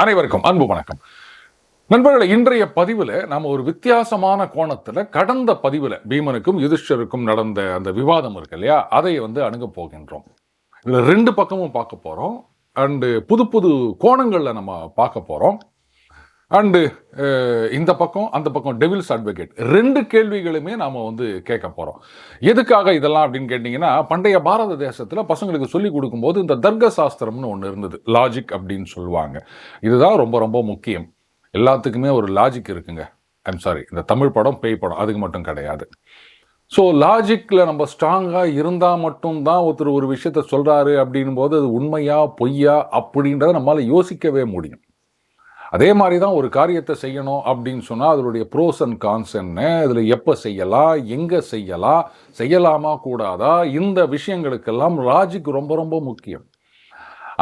அனைவருக்கும் அன்பு வணக்கம். நண்பர்களே இன்றைய பதிவில் நாம் ஒரு வித்தியாசமான கோணத்தில் கடந்த பதிவில் பீமனுக்கும் யுதிஷ்டருக்கும் நடந்த அந்த விவாதம் இருக்கு இல்லையா? அதை வந்து அணுக போகின்றோம். இதில் ரெண்டு பக்கமும் பார்க்க போகிறோம் அண்டு புது புது கோணங்களில் நம்ம பார்க்க போகிறோம் அண்டு இந்த பக்கம் அந்த பக்கம் டெவில்ஸ் அட்வொகேட் ரெண்டு கேள்விகளுமே நாம் வந்து கேட்க போகிறோம் எதுக்காக இதெல்லாம் அப்படின்னு கேட்டிங்கன்னா பண்டைய பாரத தேசத்தில் பசங்களுக்கு சொல்லிக் கொடுக்கும்போது இந்த தர்க்க சாஸ்திரம்னு ஒன்று இருந்தது. லாஜிக் அப்படின்னு சொல்லுவாங்க. இதுதான் ரொம்ப ரொம்ப முக்கியம். எல்லாத்துக்குமே ஒரு லாஜிக் இருக்குங்க. ஐம் சாரி இந்த தமிழ் படம் பேய் படம் அதுக்கு மட்டும் கிடையாது. ஸோ லாஜிக்கில் நம்ம ஸ்ட்ராங்காக இருந்தால் மட்டும்தான் ஒருத்தர் ஒரு விஷயத்த சொல்கிறாரு அப்படின்னும் போது அது உண்மையா பொய்யா அப்படின்றத நம்மளால் யோசிக்கவே முடியும். அதே மாதிரி தான் ஒரு காரியத்தை செய்யணும் அப்படின்னு சொன்னால் அதனுடைய ப்ரோஸ் அண்ட் கான்ஸ் என்ன அதில் எப்போ செய்யலாம் எங்கே செய்யலாம் செய்யலாமா கூடாதா இந்த விஷயங்களுக்கெல்லாம் லாஜிக் ரொம்ப ரொம்ப முக்கியம்.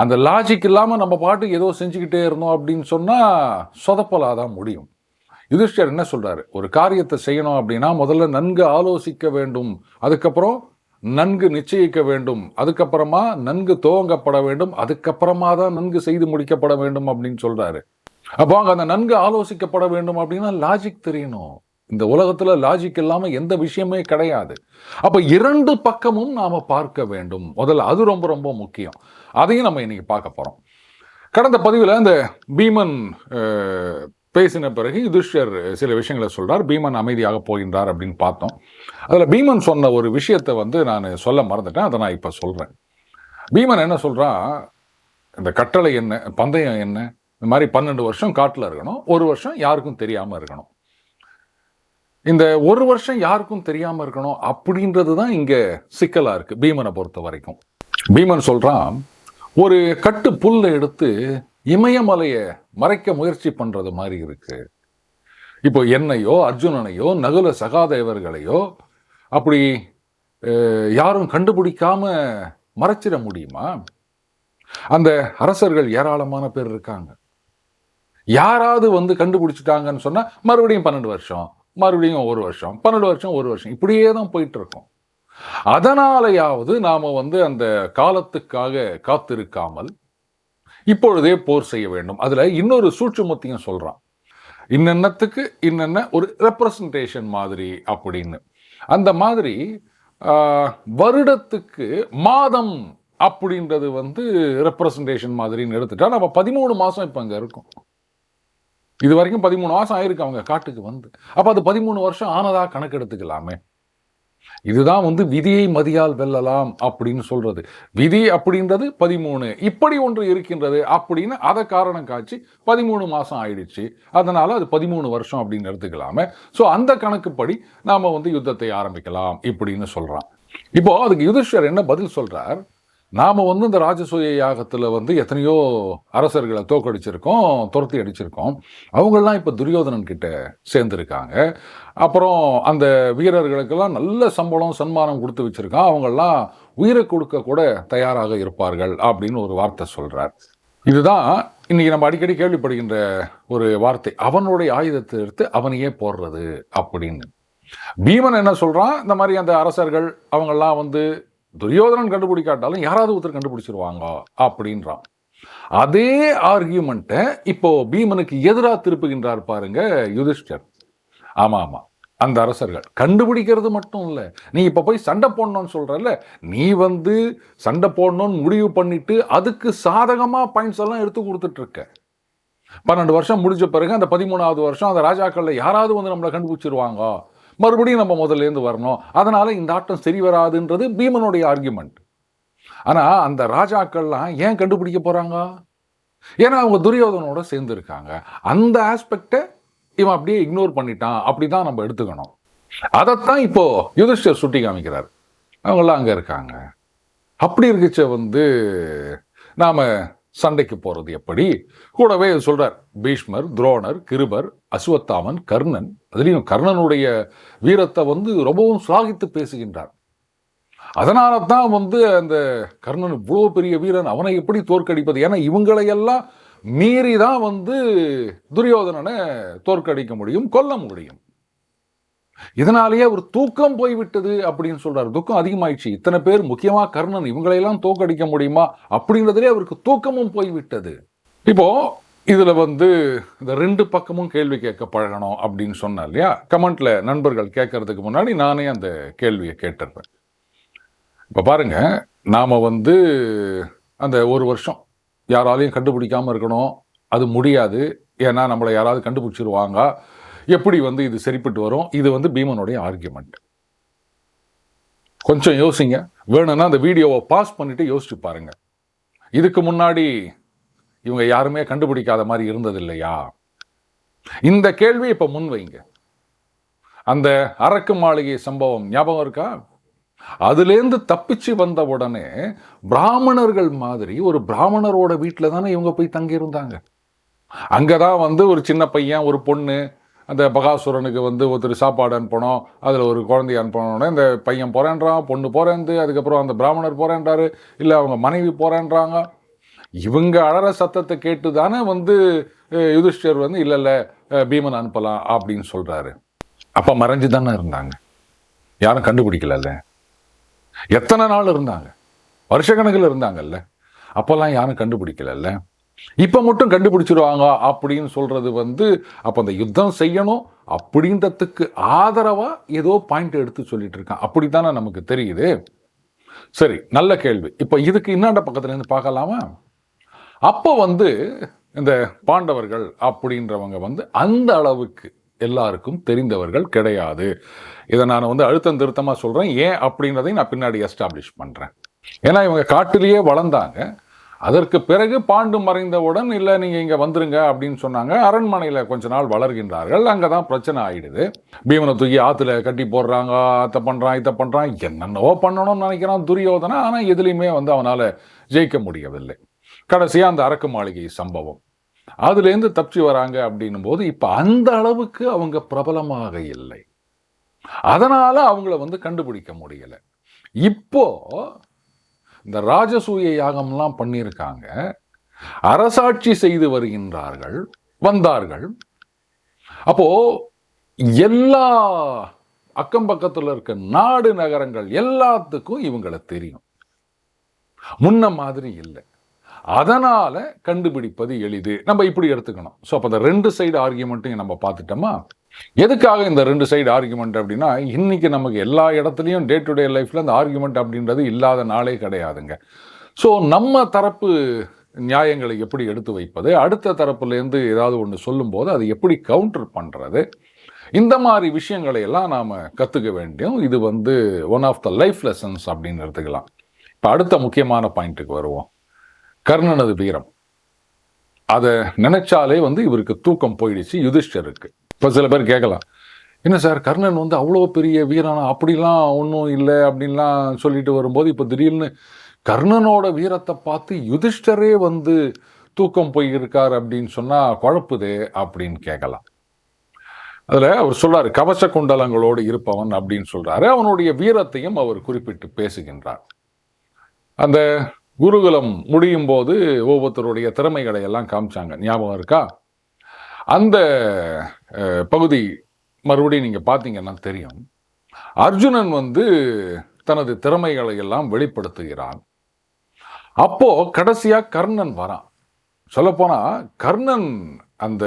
அந்த லாஜிக் இல்லாமல் நம்ம பாட்டுக்கு ஏதோ செஞ்சுக்கிட்டே இருந்தோம் அப்படின்னு சொன்னால் சொதப்பலாக தான் முடியும். யுதிஷ்டர் என்ன சொல்கிறாரு ஒரு காரியத்தை செய்யணும் அப்படின்னா முதல்ல நன்கு ஆலோசிக்க வேண்டும். அதுக்கப்புறம் நன்கு நிச்சயிக்க வேண்டும். அதுக்கப்புறமா நன்கு துவங்கப்பட வேண்டும். அதுக்கப்புறமா தான் நன்கு செய்து முடிக்கப்பட வேண்டும் அப்படின்னு சொல்கிறாரு அப்போ அங்கே அந்த நன்கு ஆலோசிக்கப்பட வேண்டும் அப்படின்னா லாஜிக் தெரியணும். இந்த உலகத்தில் லாஜிக் இல்லாமல் எந்த விஷயமே கிடையாது. அப்போ இரண்டு பக்கமும் நாம் பார்க்க வேண்டும். முதல்ல அது ரொம்ப ரொம்ப முக்கியம். அதையும் நம்ம இன்றைக்கி பார்க்க போகிறோம் கடந்த பதிவில் இந்த பீமன் பேசின பிறகு யுதிஷ்டர் சில விஷயங்களை சொல்கிறார் பீமன் அமைதியாக போகின்றார் அப்படின்னு பார்த்தோம். அதில் பீமன் சொன்ன ஒரு விஷயத்தை வந்து நான் சொல்ல மறந்துட்டேன். அதை நான் இப்போ சொல்கிறேன் பீமன் என்ன சொல்கிறான் இந்த கட்டளை என்ன? பந்தயம் என்ன? இந்த மாதிரி பன்னெண்டு வருஷம் காட்டில் இருக்கணும். ஒரு வருஷம் யாருக்கும் தெரியாமல் இருக்கணும். இந்த ஒரு வருஷம் யாருக்கும் தெரியாமல் இருக்கணும் அப்படின்றது தான் இங்கே சிக்கலாக இருக்குது பீமனை பொறுத்த வரைக்கும். பீமன் சொல்கிறான் ஒரு கட்டு புல்லை எடுத்து இமயமலையை மறைக்க முயற்சி பண்ணுறது மாதிரி இருக்குது இப்போ என்னையோ அர்ஜுனனையோ நகுல சகாதேவர்களையோ அப்படி யாரும் கண்டுபிடிக்காம மறைச்சிட முடியுமா? அந்த அரசர்கள் ஏராளமான பேர் இருக்காங்க. யாராவது வந்து கண்டுபிடிச்சிட்டாங்கன்னு சொன்னால் மறுபடியும் பன்னெண்டு வருஷம் மறுபடியும் ஒரு வருஷம் பன்னெண்டு வருஷம் ஒரு வருஷம் இப்படியே தான் போயிட்டு இருக்கோம் அதனாலையாவது நாம் வந்து அந்த காலத்துக்காக காத்திருக்காமல் இப்பொழுதே போர் செய்ய வேண்டும். அதில் இன்னொரு சூட்சமத்தையும் சொல்கிறான் இன்னென்னத்துக்கு இன்னென்ன ஒரு ரெப்ரசன்டேஷன் மாதிரி அப்படின்னு. அந்த மாதிரி வருடத்துக்கு மாதம் அப்படின்றது வந்து ரெப்ரசன்டேஷன் மாதிரின்னு எடுத்துட்டா நம்ம பதிமூணு மாதம் இப்போ அங்கே இருக்கோம். இது வரைக்கும் பதிமூணு மாதம் ஆயிருக்கு அவங்க காட்டுக்கு வந்து. அப்போ அது பதிமூணு வருஷம் ஆனதா கணக்கு எடுத்துக்கலாமே இதுதான் வந்து விதியை மதியால் வெல்லலாம் அப்படின்னு சொல்றது. விதி அப்படின்றது பதிமூணு. இப்படி ஒன்று இருக்கின்றது அப்படின்னு அதை காரணம் காட்சி பதிமூணு மாசம் ஆயிடுச்சு. அதனால அது பதிமூணு வருஷம் அப்படின்னு எடுத்துக்கலாமே. ஸோ அந்த கணக்குப்படி நாம வந்து யுத்தத்தை ஆரம்பிக்கலாம் இப்படின்னு சொல்றான். இப்போ அதுக்கு யுதிஷ்வர் என்ன பதில் சொல்றார்? நாம் வந்து இந்த ராஜசூய யாகத்தில் வந்து எத்தனையோ அரசர்களை தோக்கடிச்சிருக்கோம் துரத்தி அடிச்சிருக்கோம் அவங்கெல்லாம் இப்போ துரியோதனன் கிட்ட சேர்ந்துருக்காங்க. அப்புறம் அந்த வீரர்களுக்கெல்லாம் நல்ல சம்பளம் சன்மானம் கொடுத்து வச்சுருக்கான். அவங்கெல்லாம் உயிரை கொடுக்க கூட தயாராக இருப்பார்கள் அப்படின்னு ஒரு வார்த்தை சொல்கிறார் இதுதான் இன்றைக்கி நம்ம அடிக்கடி கேள்விப்படுகின்ற ஒரு வார்த்தை. அவனுடைய ஆயுதத்தை எடுத்து அவனையே போடுறது அப்படின்னு. பீமன் என்ன சொல்கிறான் இந்த மாதிரி அந்த அரசர்கள் அவங்கெல்லாம் வந்து துரியோதனன் கண்டுபிடிக்காட்டாலும் யாராவது ஒருத்தர் கண்டுபிடிச்சிருவாங்க அப்படின்றான். அதே ஆர்கியூமெண்ட்டை இப்போ பீமனுக்கு எதிராக திருப்புகின்றார் பாருங்க யுதிஷ்டர். ஆமாம் ஆமாம் அந்த அரசர்கள். கண்டுபிடிக்கிறது மட்டும் இல்லை. நீ இப்போ போய் சண்டை போடணும்னு சொல்கிறல்ல நீ வந்து சண்டை போடணும்னு முடிவு பண்ணிட்டு அதுக்கு சாதகமாக பாயிண்ட்ஸ் எல்லாம் எடுத்து கொடுத்துட்ருக்க. பன்னெண்டு வருஷம் முடிஞ்ச பிறகு அந்த பதிமூணாவது வருஷம் அந்த ராஜாக்களில் யாராவது வந்து நம்மளை கண்டுபிடிச்சிருவாங்க? மறுபடியும் நம்ம முதல்லேருந்து வரணும். அதனால் இந்த ஆட்டம் சரி வராதுன்றது பீமனுடைய ஆர்கியூமெண்ட் ஆனால் அந்த ராஜாக்கள்லாம் ஏன் கண்டுபிடிக்க போகிறாங்க ஏன்னா அவங்க துரியோதனோட சேர்ந்துருக்காங்க. அந்த ஆஸ்பெக்டை இவன் அப்படியே இக்னோர் பண்ணிட்டான். அப்படி தான் நம்ம எடுத்துக்கணும். அதைத்தான் இப்போ யுதிஷ்டர் சுட்டி காமிக்கிறார். அவங்களாம் அங்கே இருக்காங்க. அப்படி இருக்குச்ச வந்து நாம் சண்டைக்கு போகிறது எப்படி? கூடவே சொல்கிறார் பீஷ்மர் துரோணர் கிருபர் அஸ்வத்தாமன் கர்ணன் அதுலேயும் கர்ணனுடைய வீரத்தை வந்து ரொம்பவும் சுவாகித்து பேசுகின்றார் அதனால தான் வந்து அந்த கர்ணன் இவ்வளோ பெரிய வீரன் அவனை எப்படி தோற்கடிப்பது? ஏன்னா இவங்களையெல்லாம் மீறி தான் வந்து துரியோதனனை தோற்கடிக்க முடியும் கொல்ல முடியும். இதனாலேயே அவர் தூக்கம் போய்விட்டது அப்படின்னு சொல்றாரு. துக்கம் அதிகமாயிடுச்சு. இத்தனை பேர் முக்கியமா கர்ணன் இவங்களையெல்லாம் தோக்கடிக்க முடியுமா? அப்படின்றதுலேயே அவருக்கு தூக்கமும் போய்விட்டது. இப்போ இதில் வந்து இந்த ரெண்டு பக்கமும் கேள்வி கேட்க பழகணும் அப்படின்னு சொன்னேன் இல்லையா? கமெண்ட்டில் நண்பர்கள் கேட்கறதுக்கு முன்னாடி நானே அந்த கேள்வியை கேட்டிருப்பேன் இப்போ பாருங்க நாம் வந்து அந்த ஒரு வருஷம் யாராலையும் கண்டுபிடிக்காமல் இருக்கணும். அது முடியாது. ஏன்னா நம்மளை யாராவது கண்டுபிடிச்சிருவாங்க. எப்படி வந்து இது சரிப்பட்டு வரும்? இது வந்து பீமனுடைய ஆர்கியூமெண்ட் கொஞ்சம் யோசிங்க. வேணும்னா அந்த வீடியோவை பாஸ் பண்ணிவிட்டு யோசிச்சு பாருங்கள் இதுக்கு முன்னாடி இவங்க யாருமே கண்டுபிடிக்காத மாதிரி இருந்தது இல்லையா இந்த கேள்வி இப்போ முன் வைங்க. அந்த அரக்கு மாளிகை சம்பவம் ஞாபகம் இருக்கா? அதுலேருந்து தப்பிச்சு வந்த உடனே பிராமணர்கள் மாதிரி ஒரு பிராமணரோட வீட்டில் தானே இவங்க போய் தங்கியிருந்தாங்க. அங்கதான் வந்து ஒரு சின்ன பையன் ஒரு பொண்ணு அந்த பகாசுரனுக்கு வந்து ஒருத்தர் சாப்பாடு அனுப்பணும் அதில் ஒரு குழந்தைய அனுப்பணும்னா இந்த பையன் போகிறேன்றான் பொண்ணு போறேன்து அதுக்கப்புறம் அந்த பிராமணர் போகிறேன்றாரு இல்லை அவங்க மனைவி போகிறேன்றாங்க இவங்க அழற சத்தத்தை கேட்டு தானே வந்து யுதிஷ்டர் வந்து இல்லை இல்லை பீமன் அனுப்பலாம் அப்படின்னு சொல்கிறாரு அப்போ மறைஞ்சு தானே இருந்தாங்க. யாரும் கண்டுபிடிக்கலல்ல. எத்தனை நாள் இருந்தாங்க? வருஷக்கணக்கில் இருந்தாங்கல்ல. அப்போல்லாம் யாரும் கண்டுபிடிக்கலல்ல. இப்போ மட்டும் கண்டுபிடிச்சிருவாங்க அப்படின்னு சொல்கிறது வந்து அப்போ அந்த யுத்தம் செய்யணும் அப்படின்றதுக்கு ஆதரவாக ஏதோ பாயிண்ட் எடுத்து சொல்லிட்டு இருக்கான். அப்படி தானே நமக்கு தெரியுது. சரி நல்ல கேள்வி. இப்போ இதுக்கு இன்னாண்ட பக்கத்துலேருந்து பார்க்கலாமா? அப்போ வந்து இந்த பாண்டவர்கள் அப்படின்றவங்க வந்து அந்த அளவுக்கு எல்லாருக்கும் தெரிந்தவர்கள் கிடையாது. இதை நான் வந்து அழுத்தம் திருத்தமாக சொல்கிறேன் ஏன் அப்படின்றதையும் நான் பின்னாடி எஸ்டாப்ளிஷ் பண்ணுறேன் ஏன்னா இவங்க காட்டிலேயே வளர்ந்தாங்க. அதற்கு பிறகு பாண்டு மறைந்தவுடன் இல்லை நீங்கள் இங்கே வந்துருங்க அப்படின்னு சொன்னாங்க. அரண்மனையில் கொஞ்ச நாள் வளர்கின்றார்கள். அங்கே தான் பிரச்சனை ஆகிடுது பீமனை தூக்கி ஆற்றுல கட்டி போடுறாங்க. அதை பண்ணுறான் இதை பண்ணுறான் என்னென்னவோ பண்ணணும்னு நினைக்கிறான் துரியோதனா ஆனால் எதுலேயுமே வந்து அவனால் ஜெயிக்க முடியவில்லை. கடைசியாக அந்த அரக்கு மாளிகை சம்பவம். அதுலேருந்து தப்பிச்சு வராங்க அப்படின்னும் போது இப்போ அந்த அளவுக்கு அவங்க பிரபலமாக இல்லை. அதனால் அவங்கள வந்து கண்டுபிடிக்க முடியலை. இப்போ இந்த ராஜசூய யாகம்லாம் பண்ணியிருக்காங்க. அரசாட்சி செய்து வருகின்றார்கள் வந்தார்கள். அப்போ எல்லா அக்கம் பக்கத்தில் இருக்க நாடு நகரங்கள் எல்லாத்துக்கும் இவங்களை தெரியும். முன்ன மாதிரி இல்லை. அதனால் கண்டுபிடிப்பது எளிது. நம்ம இப்படி எடுத்துக்கணும். ஸோ அப்போ அந்த ரெண்டு சைடு ஆர்கியூமெண்ட்டையும் நம்ம பார்த்துட்டோமா? எதுக்காக இந்த ரெண்டு சைடு ஆர்கியூமெண்ட் அப்படின்னா இன்றைக்கி நமக்கு எல்லா இடத்துலையும் டே டு டே லைஃப்ல அந்த ஆர்கியூமெண்ட் அப்படின்றது இல்லாத நாளே கிடையாதுங்க. ஸோ நம்ம தரப்பு நியாயங்களை எப்படி எடுத்து வைப்பது? அடுத்த தரப்புலேருந்து ஏதாவது ஒன்று சொல்லும்போது அதை எப்படி கவுண்டர் பண்ணுறது இந்த மாதிரி விஷயங்களை எல்லாம் நாம் கற்றுக்க வேண்டியும் இது வந்து one of the life lessons அப்படின்னு எடுத்துக்கலாம். இப்போ அடுத்த முக்கியமான பாயிண்ட்டுக்கு வருவோம். கர்ணனது வீரம். அதை நினைச்சாலே வந்து இவருக்கு தூக்கம் போயிடுச்சு யுதிஷ்டருக்கு இப்போ சில பேர் கேட்கலாம் என்ன சார் கர்ணன் வந்து அவ்வளோ பெரிய வீரனா? அப்படிலாம் ஒன்றும் இல்லை அப்படின்லாம் சொல்லிட்டு வரும்போது இப்போ திடீர்னு கர்ணனோட வீரத்தை பார்த்து யுதிஷ்டரே வந்து தூக்கம் போயிருக்கார் அப்படின்னு சொன்னால் குழப்புதே அப்படின்னு கேட்கலாம். அதில் அவர் சொல்கிறார் கவச குண்டலங்களோடு இருப்பவன் அப்படின்னு சொல்கிறாரு அவனுடைய வீரத்தையும் அவர் குறிப்பிட்டு பேசுகின்றார். அந்த குருகுலம் முடியும் போது ஒவ்வொருத்தருடைய திறமைகளை எல்லாம் காமிச்சாங்க. ஞாபகம் இருக்கா? அந்த பகுதி மறுபடியும் நீங்கள் பார்த்தீங்கன்னா தெரியும். அர்ஜுனன் வந்து தனது திறமைகளை எல்லாம் வெளிப்படுத்துகிறான். அப்போ கடைசியாக கர்ணன் வரான். சொல்லப்போனால் கர்ணன் அந்த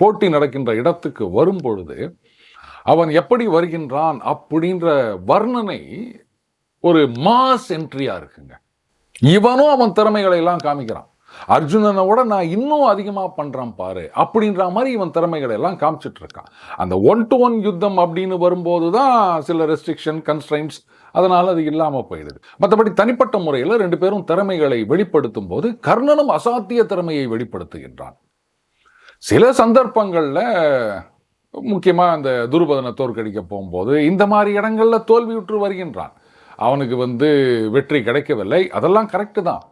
போட்டி நடக்கின்ற இடத்துக்கு வரும் பொழுது அவன் எப்படி வருகின்றான் அப்படின்ற வர்ணனை ஒரு மாஸ் என்ட்ரியாக இருக்குங்க. இவனும் அவன் திறமைகளை எல்லாம் காமிக்கிறான். அர்ஜுனனை விட நான் இன்னும் அதிகமாக பண்ணுறான் பாரு அப்படின்ற மாதிரி இவன் திறமைகளை எல்லாம் காமிச்சிட்டு இருக்கான். அந்த ஒன் டு ஒன் யுத்தம் அப்படின்னு வரும்போது தான் சில ரெஸ்ட்ரிக்ஷன் கன்ஸ்ட்ரைன்ஸ் அதனால் அது இல்லாமல் போயிடுது. மற்றபடி தனிப்பட்ட முறையில் ரெண்டு பேரும் திறமைகளை வெளிப்படுத்தும் போது கர்ணனும் அசாத்திய திறமையை வெளிப்படுத்துகின்றான். சில சந்தர்ப்பங்களில் முக்கியமாக அந்த துருபதனை தோற்கடிக்க போகும்போது இந்த மாதிரி இடங்களில் தோல்வியுற்று வருகின்றான். அவனுக்கு வந்து வெற்றி கிடைக்கவில்லை. அதெல்லாம் கரெக்டு தான்.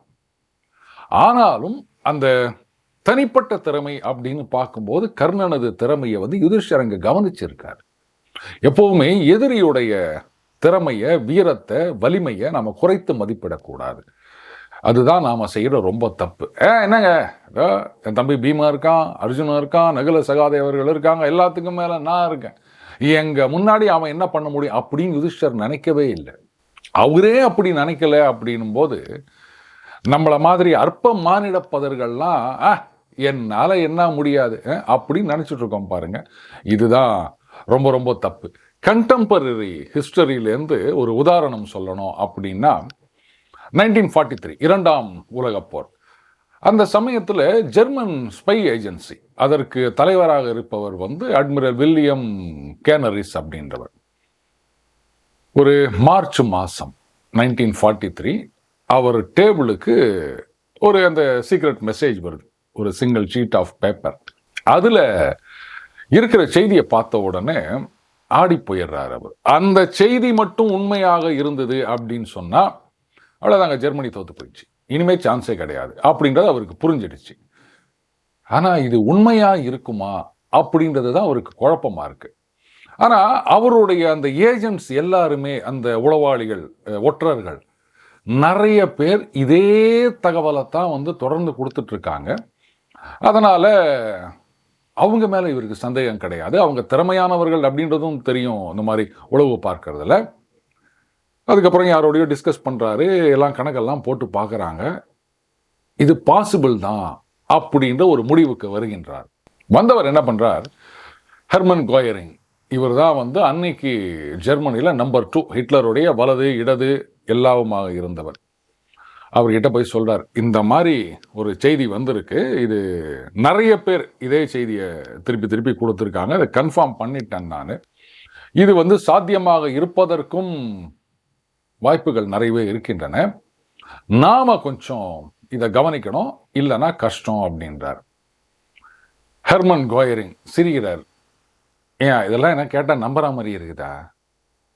ஆனாலும் அந்த தனிப்பட்ட திறமை அப்படின்னு பார்க்கும்போது கர்ணனது திறமையை வந்து யுதிஷ்டரங்க கவனிச்சிருக்கார். எப்போவுமே எதிரியுடைய திறமையை வீரத்தை வலிமையை நாம் குறைத்து மதிப்பிடக்கூடாது. அதுதான் நாம் செய்கிற ரொம்ப தப்பு. ஏ என்னங்க? என் தம்பி பீமா இருக்கான் அர்ஜுனன் இருக்கான் நகுல சகாதேவர்கள் இருக்காங்க எல்லாத்துக்கும் மேலே நான் இருக்கேன். எங்கள் முன்னாடி அவன் என்ன பண்ண முடியும் அப்படின்னு யுதிஷ்டர் நினைக்கவே இல்லை. அவரே அப்படி நினைக்கல அப்படின்னும் போது நம்மளை மாதிரி அற்ப மானிட பதர்கள்லாம் "ஆ, என்னால் என்ன முடியாது அப்படின்னு நினச்சிட்ருக்கோம் பாருங்கள் பாருங்க. இதுதான் ரொம்ப ரொம்ப தப்பு. கண்டெம்பரரி ஹிஸ்டரியிலேருந்து ஒரு உதாரணம் சொல்லணும் அப்படின்னா நைன்டீன் ஃபார்ட்டி த்ரீ இரண்டாம் உலகப்போர் அந்த சமயத்தில் ஜெர்மன் ஸ்பை ஏஜென்சி அதற்கு தலைவராக இருப்பவர் வந்து அட்மிரல் வில்லியம் கேனரிஸ் அப்படின்றவர். ஒரு மார்ச் மாதம் நைன்டீன் ஃபார்ட்டி த்ரீ அவர் டேபிளுக்கு ஒரு அந்த சீக்ரெட் மெசேஜ் வருது. ஒரு சிங்கிள் ஷீட் ஆஃப் பேப்பர் அதில் இருக்கிற செய்தியை பார்த்த உடனே ஆடி போயிடுறார் அவர். அந்த செய்தி மட்டும் உண்மையாக இருந்தது அப்படின்னு சொன்னால் அவ்வளோதாங்க ஜெர்மனி தோத்து போயிடுச்சு. இனிமே சான்ஸே கிடையாது. அப்படின்றது அவருக்கு புரிஞ்சிடுச்சு. ஆனால் இது உண்மையாக இருக்குமா அப்படின்றது தான் அவருக்கு குழப்பமாக இருக்குது ஆனால் அவருடைய அந்த ஏஜென்ட்ஸ் எல்லாருமே அந்த உளவாளிகள் ஒற்றர்கள் நிறைய பேர் இதே தகவலை தான் வந்து தொடர்ந்து கொடுத்துட்ருக்காங்க. அதனால் அவங்க மேலே இவருக்கு சந்தேகம் கிடையாது. அவங்க திறமையானவர்கள் அப்படின்றதும் தெரியும் இந்த மாதிரி உளவு பார்க்கறதுல. அதுக்கப்புறம் யாரோடையோ டிஸ்கஸ் பண்ணுறாரு எல்லாம் கணக்கெல்லாம் போட்டு பார்க்குறாங்க இது பாசிபிள் தான் அப்படின்ற ஒரு முடிவுக்கு வருகின்றார். வந்தவர் என்ன பண்ணுறார் ஹெர்மன் கோயரிங். இவர் தான் வந்து அன்னைக்கு ஜெர்மனியில் நம்பர் டூ ஹிட்லருடைய வலது இடது எல்லாவுமாக இருந்தவர். அவர்கிட்ட போய் சொல்கிறார் இந்த மாதிரி ஒரு செய்தி வந்திருக்கு இது நிறைய பேர் இதே செய்தியை திருப்பி திருப்பி கொடுத்துருக்காங்க அதை கன்ஃபார்ம் பண்ணிட்டேன் நான். இது வந்து சாத்தியமாக இருப்பதற்கும் வாய்ப்புகள் நிறையவே இருக்கின்றன. நாம் கொஞ்சம் இதை கவனிக்கணும் இல்லைன்னா கஷ்டம் அப்படின்றார். ஹெர்மன் கோயரிங் சிரிகிறார் ஏன் இதெல்லாம் என்ன கேட்டால் நம்புற மாதிரி இருக்குதா?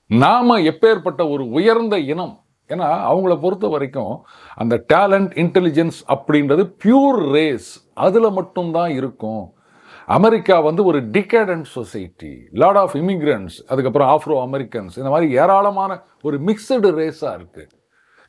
நாம் எப்பேற்பட்ட ஒரு உயர்ந்த இனம். ஏன்னா அவங்கள பொறுத்த வரைக்கும் அந்த டேலண்ட் இன்டெலிஜென்ஸ் அப்படின்றது பியூர் ரேஸ் அதில் மட்டும்தான் இருக்கும். அமெரிக்கா வந்து ஒரு decadent society lot of immigrants அதுக்கப்புறம் ஆஃப்ரோ அமெரிக்கன்ஸ் இந்த மாதிரி ஏராளமான ஒரு மிக்சடு ரேஸாக இருக்குது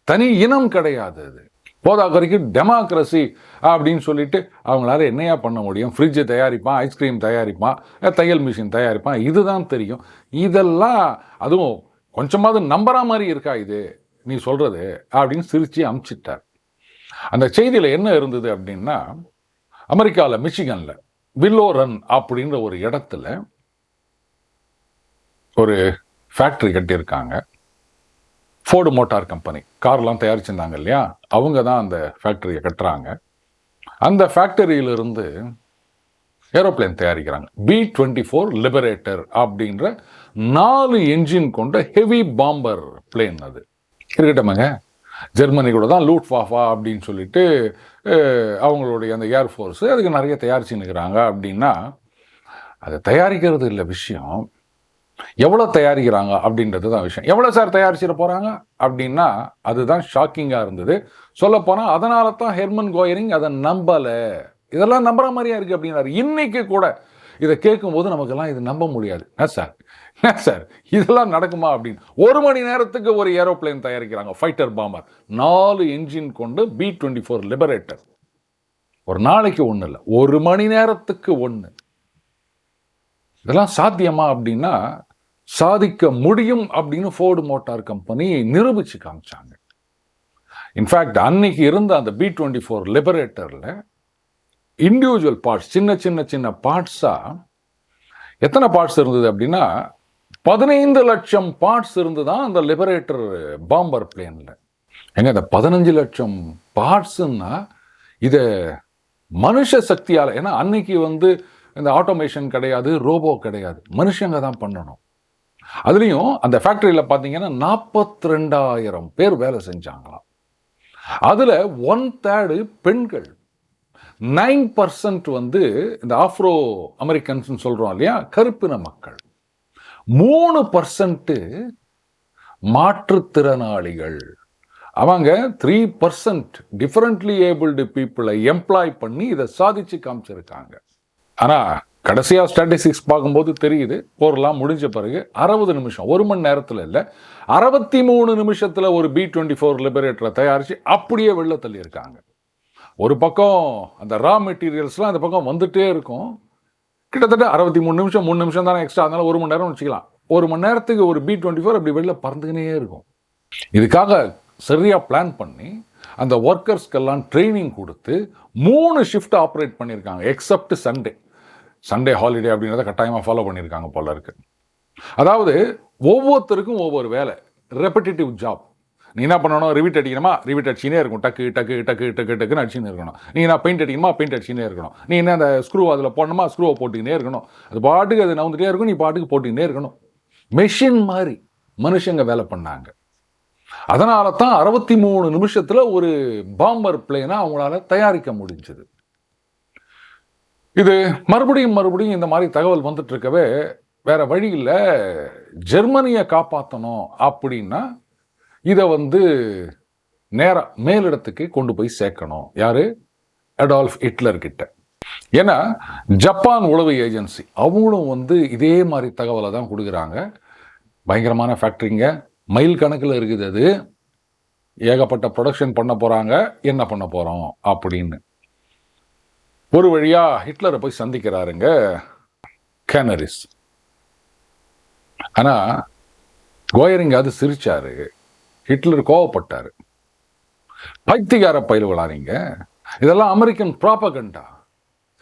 தனி இனம் கிடையாது அது. போதாக்குறைக்கு வரைக்கும் டெமோக்ரஸி அப்படின்னு சொல்லிட்டு அவங்களால என்னையா பண்ண முடியும்? ஃப்ரிட்ஜு தயாரிப்பான் ஐஸ்கிரீம் தயாரிப்பான் தையல் மிஷின் தயாரிப்பான் இதுதான் தெரியும். இதெல்லாம் அதுவும் கொஞ்சமாவது நம்புற மாதிரி இருக்கா இது? நீ சொல்கிறது அப்படின்னு சிரித்து அமுச்சிட்டார். அந்த செய்தியில் என்ன இருந்தது அப்படின்னா அமெரிக்காவில் மிச்சிகனில் வில்லோ ரன் அப்படின்ற ஒரு இடத்துல ஒரு ஃபேக்ட்ரி கட்டியிருக்காங்க. ஃபோர்டு மோட்டார் கம்பெனி கார்லாம் தயாரிச்சிருந்தாங்க இல்லையா? அவங்க தான் அந்த ஃபேக்டரியை கட்டுறாங்க. அந்த ஃபேக்டரியிலிருந்து ஏரோப்ளேன் தயாரிக்கிறாங்க. பி டுவெண்ட்டி ஃபோர் லிபரேட்டர் அப்படின்ற நாலு என்ஜின் கொண்ட ஹெவி பாம்பர் பிளேன் அது. இருக்கட்டமாங்க ஜெர்மனி கூட தான் லூட் ஃபாஃபா அப்படின்னு சொல்லிட்டு அவங்களுடைய அந்த ஏர்ஃபோர்ஸு அதுக்கு நிறைய தயாரிச்சுன்னுக்கிறாங்க அப்படின்னா அதை தயாரிக்கிறது இல்லை விஷயம். எவ்வளோ தயாரிக்கிறாங்க அப்படின்றது தான் விஷயம். எவ்வளோ சார் தயாரிச்சிட போகிறாங்க அப்படின்னா அதுதான் ஷாக்கிங்காக இருந்தது. சொல்லப்போனால் அதனால தான் ஹெர்மன் கோயரிங் அதை நம்பலை. இதெல்லாம் நம்புற மாதிரியா இருக்குது அப்படின்னாரு இன்னைக்கு கூட இதை கேட்கும்போது நமக்கெல்லாம் இது நம்ப முடியாது. என்ன சார்? என்ன சார்? இதெல்லாம் நடக்குமா அப்படின்னு. ஒரு மணி நேரத்துக்கு ஒரு ஏரோப்ளேன் தயாரிக்கிறாங்க ஃபைட்டர் பாம்பர் நாலு என்ஜின் கொண்டு பி டுவெண்ட்டி ஃபோர் லிபரேட்டர் ஒரு நாளைக்கு ஒன்றும் இல்லை ஒரு மணி நேரத்துக்கு ஒன்று இதெல்லாம் சாத்தியமா அப்படின்னா சாதிக்க முடியும் அப்படின்னு ஃபோர்டு மோட்டார் கம்பெனி நிரூபிச்சு காமிச்சாங்க. இன்ஃபேக்ட் அன்னைக்கு இருந்த அந்த பி டுவெண்ட்டி ஃபோர் லிபரேட்டரில் இண்டிவிஜுவல் பார்ட்ஸ் சின்ன சின்ன சின்ன பார்ட்ஸாக எத்தனை பார்ட்ஸ் இருந்தது அப்படின்னா பதினைந்து லட்சம் பார்ட்ஸ் இருந்து தான் அந்த லிபரேட்டர் பாம்பர் பிளேனில் எங்க இந்த பதினஞ்சு லட்சம் பார்ட்ஸுன்னா இதை மனுஷ சக்தியால் ஏன்னா அன்னைக்கு வந்து இந்த ஆட்டோமேஷன் கிடையாது ரோபோ கிடையாது. மனுஷங்க தான் பண்ணணும். அதுலேயும் அந்த ஃபேக்டரியில் பார்த்தீங்கன்னா நாற்பத்தி ரெண்டாயிரம் பேர் வேலை செஞ்சாங்களாம். அதில் ஒன் தேர்டு பெண்கள். நைன் பர்சன்ட் வந்து இந்த ஆஃப்ரோ அமெரிக்கன்ஸ்னு சொல்கிறோம் இல்லையா? கருப்பின மக்கள். மூணு பர்சன்ட்டு மாற்றுத்திறனாளிகள். அவங்க த்ரீ பர்சன்ட் டிஃபரெண்ட்லி ஏபிள்டு பீப்புளை எம்ப்ளாய் பண்ணி இதை சாதிச்சு காமிச்சிருக்காங்க. ஆனால் கடைசியாக ஸ்டாட்டிஸ்டிக்ஸ் பார்க்கும்போது தெரியுது போர்லாம் முடிஞ்ச பிறகு அறுபது நிமிஷம் ஒரு மணி நேரத்தில் இல்லை அறுபத்தி மூணு நிமிஷத்தில் ஒரு பி டுவெண்ட்டி ஃபோர் லிபரேட்டரை தயாரித்து அப்படியே வெளில தள்ளியிருக்காங்க. ஒரு பக்கம் அந்த ரா மெட்டீரியல்ஸ்லாம் அந்த பக்கம் வந்துகிட்டே இருக்கும். கிட்டத்தட்ட அறுபத்தி மூணு நிமிஷம் மூணு நிமிஷம் தானே எக்ஸ்ட்ரா அதனால ஒரு மணி நேரம் வச்சுக்கலாம். ஒரு மணி நேரத்துக்கு ஒரு பி டுவெண்ட்டி ஃபோர் அப்படி வெளில பறந்துக்கினே இருக்கும். இதுக்காக சரியாக பிளான் பண்ணி அந்த ஒர்க்கர்ஸ்க்கெல்லாம் ட்ரைனிங் கொடுத்து மூணு ஷிஃப்ட் ஆப்ரேட் பண்ணியிருக்காங்க எக்ஸப்ட் சண்டே சண்டே ஹாலிடே அப்படின்றத கட்டாயமாக ஃபாலோ பண்ணியிருக்காங்க போல இருக்கு. அதாவது ஒவ்வொருத்தருக்கும் ஒவ்வொரு வேலை. ரெப்படிட்டிவ் ஜாப் நீ என்ன பண்ணணும்? ரிவிட் அடிக்கணுமா? ரிவிட் அடிச்சுனே இருக்கும் டக்கு டக்கு டக்கு டக்கு டக்குன்னு அடிச்சுன்னு இருக்கணும். நீ என்ன பெயிண்ட் அடிக்கணுமா? பெயிண்ட் அடிச்சுனே இருக்கணும். நீ என்ன அந்த ஸ்க்ரூ அதில் போடணுமா? ஸ்க்ரூவை போட்டுக்கினே இருக்கணும். அது பாட்டுக்கு அது நவுந்துட்டே இருக்கும். நீ பாட்டுக்கு போட்டுக்கினே இருக்கணும். மெஷின் மாதிரி மனுஷங்க வேலை பண்ணாங்க. அதனால தான் அறுபத்தி மூணு நிமிஷத்தில் ஒரு பாம்பர் பிளேனை அவங்களால தயாரிக்க முடிஞ்சது. இது மறுபடியும் மறுபடியும் இந்த மாதிரி தகவல் வந்துட்டு இருக்கவே வேற வழி இல்லை ஜெர்மனியை காப்பாற்றணும் அப்படின்னா இதை வந்து நேராக மேலிடத்துக்கு கொண்டு போய் சேர்க்கணும். யாரு? அடால்ஃப் ஹிட்லர் கிட்ட. ஏன்னா ஜப்பான் உளவு ஏஜென்சி அவங்களும் வந்து இதே மாதிரி தகவலை தான் கொடுக்குறாங்க. பயங்கரமான ஃபேக்ட்ரிங்க. மைல் கணக்கில் இருக்குது அது. ஏகப்பட்ட ப்ரொடக்ஷன் பண்ண போகிறாங்க என்ன பண்ண போகிறோம் அப்படின்னு. ஒரு வழியாக ஹிட்லரை போய் சந்திக்கிறாருங்க கேனரிஸ். ஆனால் கோயரிங்க அது சிரிச்சாரு. ஹிட்லர் கோவப்பட்டார். பைத்திகார பயில் விளாறீங்க இதெல்லாம் அமெரிக்கன் ப்ராப்பகண்டா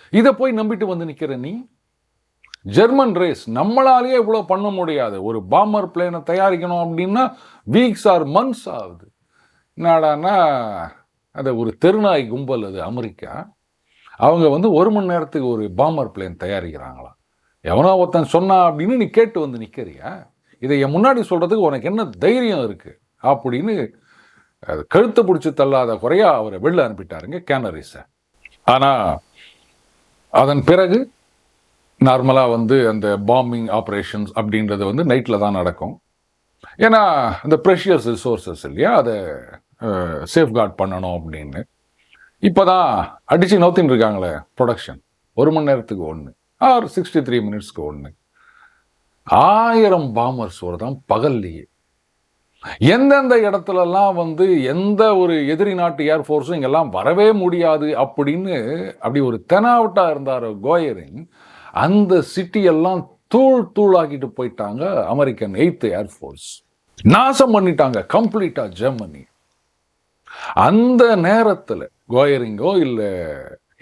இதை போய் நம்பிட்டு வந்து நிற்கிற நீ? ஜெர்மன் ரேஸ் நம்மளாலேயே இவ்வளோ பண்ண முடியாது. ஒரு பாம்பர் பிளேனை தயாரிக்கணும் அப்படின்னா வீக்ஸ் ஆர் மந்த்ஸ் ஆகுது. என்னடான்னா அது ஒரு தெருநாய் கும்பல் அது அமெரிக்கா. அவங்க வந்து ஒரு மணி நேரத்துக்கு ஒரு பாம்பர் பிளேன் தயாரிக்கிறாங்களாம். எவனோ ஒருத்தன் சொன்னா அப்படின்னு நீ கேட்டு வந்து நிற்கிறியா இதை என் முன்னாடி சொல்கிறதுக்கு உனக்கு என்ன தைரியம் இருக்குது அப்படின்னு அது கழுத்தை பிடிச்சி தள்ளாத குறையாக அவரை வெளில அனுப்பிட்டாருங்க கேனரிஸை ஆனால் அதன் பிறகு நார்மலாக வந்து அந்த பாம்பிங் ஆப்ரேஷன்ஸ் அப்படின்றது வந்து நைட்டில் தான் நடக்கும். ஏன்னா இந்த ப்ரெஷியஸ் ரிசோர்ஸஸ் இல்லையா? அதை சேஃப்கார்ட் பண்ணணும் அப்படின்னு. இப்போ தான் அடித்து நோத்தின்னு இருக்காங்களே ப்ரொடக்ஷன் ஒரு மணி நேரத்துக்கு ஒன்று ஆர் சிக்ஸ்டி த்ரீ மினிட்ஸ்க்கு ஒன்று ஆயிரம் பாம்பர்ஸ் தான் பகல்லையே எந்தெந்த இடத்துலலாம் வந்து எந்த ஒரு எதிரி நாட்டு ஏர்ஃபோர்ஸும் இங்கெல்லாம் வரவே முடியாது அப்படின்னு அப்படி ஒரு தெனாவட்டாக இருந்தார் கோயரிங் அந்த சிட்டியெல்லாம் தூள் தூளாக்கிட்டு போயிட்டாங்க அமெரிக்கன் எய்த் ஏர்ஃபோர்ஸ் நாசம் பண்ணிட்டாங்க கம்ப்ளீட்டாக ஜெர்மனி அந்த நேரத்தில் கோயரிங்கோ இல்லை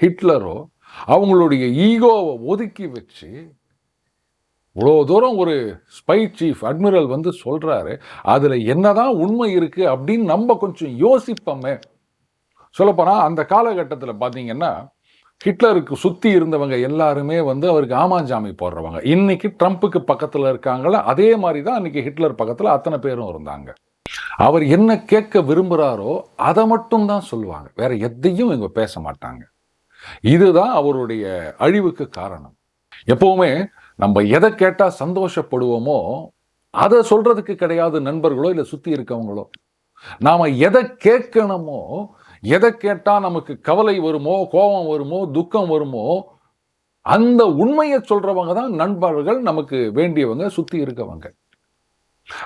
ஹிட்லரோ அவங்களுடைய ஈகோவை ஒதுக்கி வச்சு இவ்வளோ தூரம் ஒரு ஸ்பை சீஃப் அட்மிரல் வந்து சொல்கிறாரு அதில் என்னதான் உண்மை இருக்குது அப்படின்னு நம்ம கொஞ்சம் யோசிப்போமே. சொல்லப்போனால் அந்த காலகட்டத்தில் பார்த்தீங்கன்னா ஹிட்லருக்கு சுற்றி இருந்தவங்க எல்லாருமே வந்து அவருக்கு ஆமாஞ்சாமி போடுறவங்க. இன்றைக்கி ட்ரம்ப்புக்கு பக்கத்தில் இருக்காங்களோ அதே மாதிரி தான் அன்றைக்கி ஹிட்லர் பக்கத்தில் அத்தனை பேரும் இருந்தாங்க. அவர் என்ன கேட்க விரும்புகிறாரோ அதை மட்டும் தான் சொல்லுவாங்க. வேற எதையும் இவங்க பேச மாட்டாங்க. இதுதான் அவருடைய அழிவுக்கு காரணம். எப்பவுமே நம்ம எதை கேட்டால் சந்தோஷப்படுவோமோ அதை சொல்றதுக்கு கிடையாது நண்பர்களோ இல்லை சுற்றி இருக்கவங்களோ. நாம் எதை கேட்கணுமோ எதை கேட்டால் நமக்கு கவலை வருமோ கோபம் வருமோ துக்கம் வருமோ அந்த உண்மையை சொல்றவங்க தான் நண்பர்கள் நமக்கு வேண்டியவங்க சுற்றி இருக்கவங்க.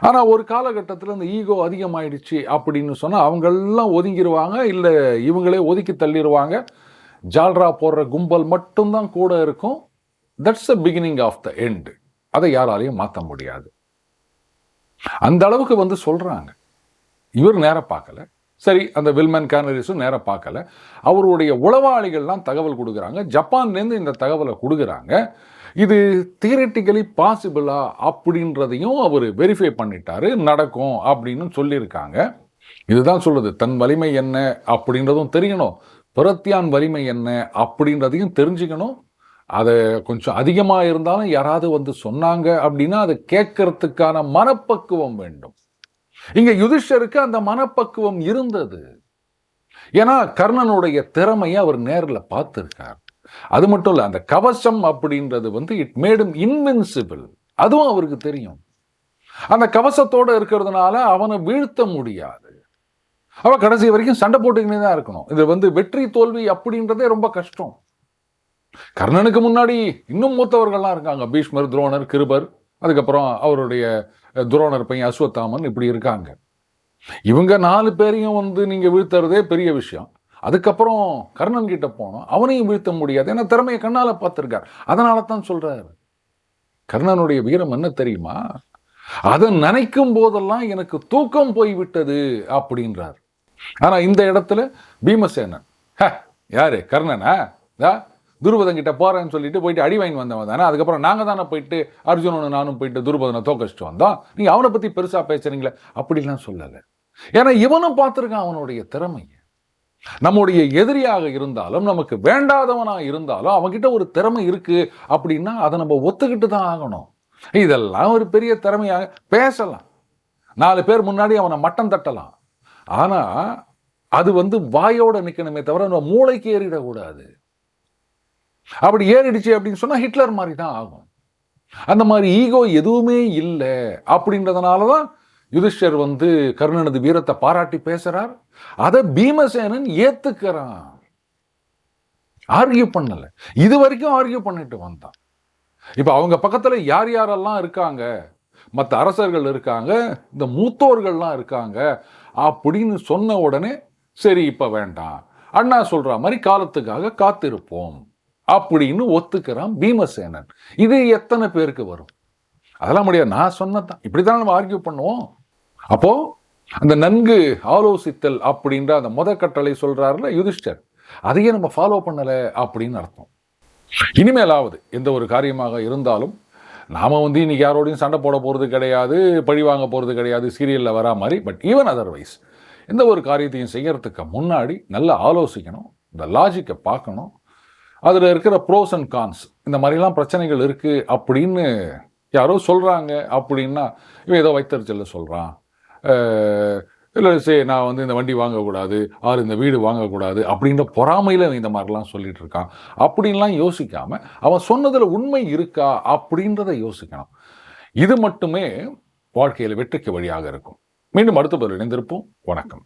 ஆனால் ஒரு காலகட்டத்தில் இந்த ஈகோ அதிகமாயிடுச்சு அப்படின்னு சொன்னால் அவங்கெல்லாம் ஒதுங்கிடுவாங்க இல்லை இவங்களே ஒதுக்கி தள்ளிடுவாங்க ஜால்ரா போடுற கும்பல் மட்டும்தான் கூட இருக்கும். That's a beginning of the end அதை யாராலையும் மாற்ற முடியாது. அந்த அளவுக்கு வந்து சொல்கிறாங்க இவர் நேராக பார்க்கல. சரி அந்த வில்மன் கேனரிஸும் நேராக பார்க்கல. அவருடைய உளவாளிகள்லாம் தகவல் கொடுக்குறாங்க. ஜப்பான்லேருந்து இந்த தகவலை கொடுக்குறாங்க. இது தியரட்டிக்கலி பாசிபிளா அப்படின்றதையும் அவர் வெரிஃபை பண்ணிட்டாரு நடக்கும் அப்படின்னு சொல்லியிருக்காங்க. இதுதான் சொல்லுது தன் வலிமை என்ன அப்படின்றதும் தெரியணும். பிரத்தியான் வலிமை என்ன அப்படின்றதையும் தெரிஞ்சுக்கணும். அதை கொஞ்சம் அதிகமாக இருந்தாலும் யாராவது வந்து சொன்னாங்க அப்படின்னா அதை கேட்கறதுக்கான மனப்பக்குவம் வேண்டும். இங்கே யுதிஷருக்கு அந்த மனப்பக்குவம் இருந்தது. ஏன்னா கர்ணனுடைய திறமையை அவர் நேரில் பார்த்துருக்கார். அது மட்டும் இல்லை அந்த கவசம் அப்படின்றது வந்து இட் மேடும் இன்வின்சிபிள் அதுவும் அவருக்கு தெரியும். அந்த கவசத்தோட இருக்கிறதுனால அவனை வீழ்த்த முடியாது. அவ கடைசி வரைக்கும் சண்டை போட்டுக்கினே தான் இருக்கணும். இது வந்து வெற்றி தோல்வி அப்படின்றதே ரொம்ப கஷ்டம். கர்ணனுக்கு முன்னாடி இன்னும் மூத்தவர்கள்லாம் இருக்காங்க. பீஷ்மர் துரோணர் கிருபர் அதுக்கப்புறம் அவருடைய துரோணர் பையன் அஸ்வத்தாமன் இப்படி இருக்காங்க. இவங்க நாலு பேரையும் வந்து நீங்க வீழ்த்துறதே பெரிய விஷயம். அதுக்கப்புறம் கர்ணன் கிட்ட போனோம். அவனையும் வீழ்த்த முடியாது. ஏன்னா திறமையை கண்ணால் பார்த்துருக்கார். அதனால தான் சொல்கிறார் கர்ணனுடைய வீரம் என்ன தெரியுமா? அதை நினைக்கும் போதெல்லாம் எனக்கு தூக்கம் போய்விட்டது அப்படின்றார். ஆனால் இந்த இடத்துல பீமசேனன் "ஹ, யாரு? கர்ணனா? இதா துருபதன் கிட்ட போறேன்னு சொல்லிட்டு போயிட்டு அடி வாங்கி வந்தவன் தானே? அதுக்கப்புறம் நாங்கள் தானே போயிட்டு அர்ஜுனனு நானும் போயிட்டு துருபதனை தோக்கடிச்சிட்டு வந்தோம். நீங்கள் அவனை பற்றி பெருசாக பேசுறீங்களே? அப்படிலாம் சொல்லலை. ஏன்னா இவனும் பார்த்துருக்கான் அவனுடைய திறமையை. நம்முடைய எதிரியாக இருந்தாலும் நமக்கு வேண்டாதவனாக இருந்தாலும் அவன்கிட்ட ஒரு திறமை இருக்கு அப்படின்னா அதை நம்ம ஒத்துக்கிட்டு தான் ஆகணும். இதெல்லாம் ஒரு பெரிய திறமையாக பேசலாம். நாலு பேர் முன்னாடி அவனை மட்டம் தட்டலாம். ஆனா அது வந்து வாயோட நிற்கணுமே தவிர நம்ம மூளைக்கு ஏறிடக்கூடாது. அப்படி ஏறிடுச்சு அப்படின்னு சொன்னா ஹிட்லர் மாதிரி தான் ஆகும். அந்த மாதிரி ஈகோ எதுவுமே இல்லை அப்படின்றதுனால தான் யுதிஷ்டர் வந்து கர்ணனது வீரத்தை பாராட்டி பேசுறார். அதை பீமசேனன் ஏத்துக்கிறான். ஆர்கியூ பண்ணல. இது வரைக்கும் ஆர்கியூ பண்ணிட்டு வந்தான். இப்போ அவங்க பக்கத்துல யார் யாரெல்லாம் இருக்காங்க? மற்ற அரசர்கள் இருக்காங்க இந்த மூத்தோர்கள்லாம் இருக்காங்க அப்படின்னு சொன்ன உடனே சரி இப்போ வேண்டாம். அண்ணா சொல்ற மாதிரி காலத்துக்காக காத்திருப்போம் அப்படின்னு ஒத்துக்கிறான் பீமசேனன். இது எத்தனை பேருக்கு வரும்? அதெல்லாம் முடியாது. நான் சொன்னதான் இப்படிதான் நம்ம ஆர்கியூ பண்ணுவோம். அப்போ அந்த நன்கு ஆலோசித்தல் அப்படின்ற அந்த முத கட்டளை சொல்றாருல யுதிஷ்டர். அதையே நம்ம ஃபாலோ பண்ணலை அப்படின்னு அர்த்தம். இனிமேலாவது எந்த ஒரு காரியமாக இருந்தாலும் நாம் வந்து இன்னைக்கு யாரோடையும் சண்டை போட போகிறது கிடையாது பழி வாங்க போகிறது கிடையாது சீரியலில் வரா மாதிரி பட் ஈவன் அதர்வைஸ் எந்த ஒரு காரியத்தையும் செய்யறதுக்கு முன்னாடி நல்லா ஆலோசிக்கணும் இந்த லாஜிக்கை பார்க்கணும். அதில் இருக்கிற ப்ரோஸ் அண்ட் கான்ஸ் இந்த மாதிரிலாம் பிரச்சனைகள் இருக்குது அப்படின்னு யாரோ சொல்கிறாங்க அப்படின்னா இவன் ஏதோ வைத்தறிச்சலில் சொல்கிறான் இல்லை சரி நான் வந்து இந்த வண்டி வாங்கக்கூடாது ஆறு இந்த வீடு வாங்கக்கூடாது அப்படின்ற பொறாமையில் இந்த மாதிரிலாம் சொல்லிட்டு இருக்கான். அப்படின்லாம் யோசிக்காமல் அவன் சொன்னதில் உண்மை இருக்கா அப்படின்றத யோசிக்கணும். இது மட்டுமே வாழ்க்கையில் வெற்றிக்கு வழியாக இருக்கும். மீண்டும் அடுத்த பதில் இணைந்திருப்போம். வணக்கம்.